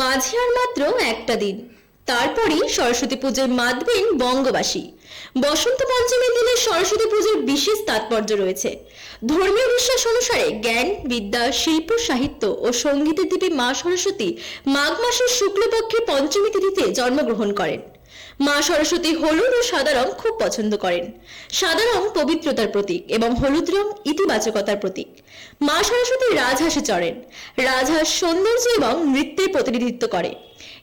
মাঝে আর মাত্র একটা দিন। তারপরই সরস্বতী পুজোর মাতবেন বঙ্গবাসী। বসন্ত পঞ্চমীর দিনে সরস্বতী পুজোর বিশেষ তাৎপর্য রয়েছে। ধর্মীয় বিশ্বাস অনুসারে জ্ঞান, বিদ্যা, শিল্প, সাহিত্য ও সঙ্গীতের দেবী মা সরস্বতী মাঘ মাসের শুক্লপক্ষে পঞ্চমী তিথিতে জন্মগ্রহণ করেন। মা সরস্বতী হলুদ ও সাদা রং খুব পছন্দ করেন। সাদা রং পবিত্রতার প্রতীক এবং হলুদ রং ইতিবাচকতার প্রতীক। মা সরস্বতী রাজহাঁসে চড়েন। রাজহাঁস সৌন্দর্য এবং নৃত্যের প্রতিনিধিত্ব করে।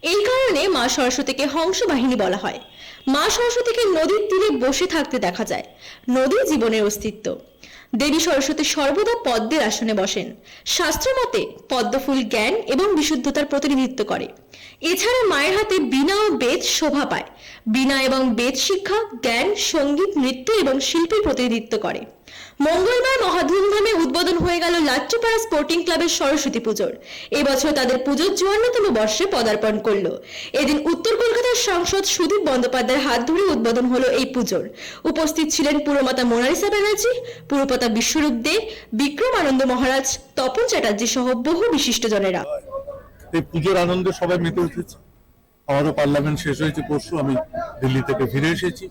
এই কারণে মা সরস্বতীকে হংস বাহিনী বলা হয়। মা সরস্বতীকে নদীর তীরে বসে থাকতে দেখা যায়। নদী জীবনের অস্তিত্ব। দেবী সরস্বতী সর্বদা পদ্মের আসনে বসেন। শাস্ত্রমতে পদ্মফুল জ্ঞান এবং বিশুদ্ধতার প্রতিনিধিত্ব করে। এছাড়া মায়ের হাতে বিনা ও বেদ শোভা পায়। বিনা এবং বেদ শিক্ষা, জ্ঞান, সংগীত, নৃত্য এবং শিল্পের প্রতিনিধিত্ব করে। মঙ্গলবার উদ্বোধন হয়ে গেল লাচ্চুপাড়া স্পোর্টিং ক্লাবের সরস্বতী পুজোর। এবছর তাদের পুজোর চুয়ান্নতম বর্ষে পদার্পণ করল। এদিন উত্তর কলকাতার সাংসদ সুদীপ বন্দ্যোপাধ্যায়ের হাত ধরে উদ্বোধন হলো এই পুজোর। উপস্থিত ছিলেন পুরমাতা মোনালিসা ব্যানার্জি, পুরপাতা বিশ্বরূপ দে, বিক্রম আনন্দ মহারাজ, তপন চ্যাটার্জি সহ বহু বিশিষ্টজনেরা। এই পুজোর আনন্দে সবাই মেতে উঠেছে। আমারও পার্লামেন্ট শেষ হয়েছে পরশু, আমি দিল্লি থেকে ফিরে এসেছি।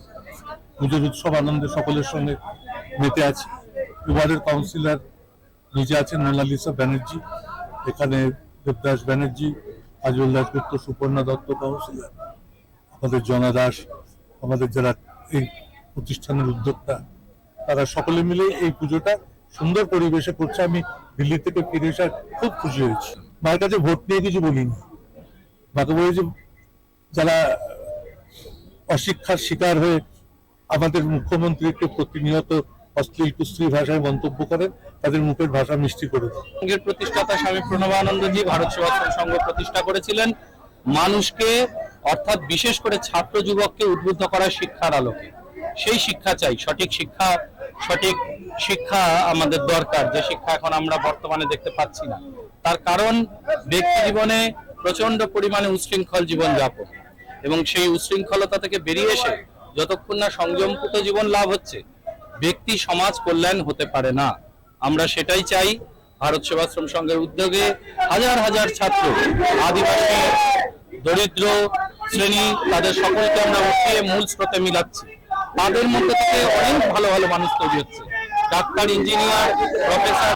পুজোর উৎসব আনন্দে সকলের সঙ্গে মেতে আছি। এবারের কাউন্সিলর নিজে আছেন মোনালিসা ব্যানার্জি, এখানে দেবদাস ব্যানার্জি আজল দাসগুপ্ত সুপর্ণা দত্ত কাউন্সিলর, আমাদের জনা দাস, আমাদের যারা এই প্রতিষ্ঠানের উদ্যোক্তা, তারা সকলে মিলে এই পুজোটা সুন্দর পরিবেশে করছে। আমি দিল্লি থেকে ফিরে এসে খুব খুশি হয়েছি। মায়ের কাছে ভোট নিয়ে কিছু বলিনি। মাকে বলেছি, যারা অশিক্ষার শিকার হয়ে আমাদের মুখ্যমন্ত্রীকে প্রতিনিয়ত অশ্লীল কুশ্লী ভাষায় মন্তব্য করেন, তাদের মুখের ভাষা মিষ্টি করে সংঘের প্রতিষ্ঠাতা স্বামী প্রণবানন্দজি ভারত সেবাশ্রম সংঘ প্রতিষ্ঠা করেছিলেন। মানুষকে, অর্থাৎ বিশেষ করে ছাত্র যুবককে উদ্বুদ্ধ করা শিক্ষার আলোকে। সেই শিক্ষা চাই, সঠিক শিক্ষা সঠিক শিক্ষা আমাদের দরকার, যে শিক্ষা এখন আমরা বর্তমানে দেখতে পাচ্ছি না। তার কারণ, ব্যক্তি জীবনে প্রচণ্ড পরিমাণে উশৃঙ্খল জীবন যাপন। এবং সেই উশৃঙ্খলতা থেকে বেরিয়ে এসে যতক্ষণ না সংযমপুত জীবন লাভ হচ্ছে ব্যক্তি সমাজ কল্যাণ হতে পারে না। আমরা সেটাই চাই ভারত সেবাশ্রম সংঘের উদ্যোগে হাজার হাজার ছাত্র, আদিবাসী, দরিদ্র শ্রেণি, তাদের সকলকে আমরা উঠিয়ে মূল স্রোতে মিলাচ্ছি। তাদের মধ্যে থেকে অনেক ভালো ভালো মানুষ তৈরি হচ্ছে। ডাক্তার, ইঞ্জিনিয়ার, প্রফেসর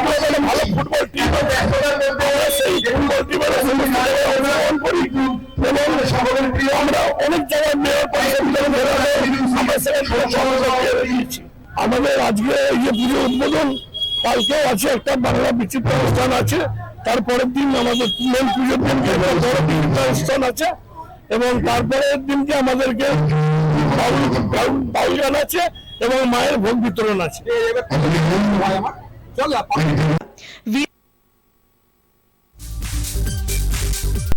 অনেক জায়গায় মেয়র পয়সা বিতরণ করা আমরা সেখানে দিয়েছি আমাদের আজকে এই যে পুজো উদ্বোধন কালকেও আছে একটা বাংলা বিচিত্র অনুষ্ঠান আছে। তারপরের দিন আমাদের মেন পুজোর দিনকে বড় বিচিত্র অনুষ্ঠান আছে। এবং তারপরের দিনকে আমাদেরকে বাউল বাউল- বাউল গান আছে এবং মায়ের ভোগ বিতরণ আছে।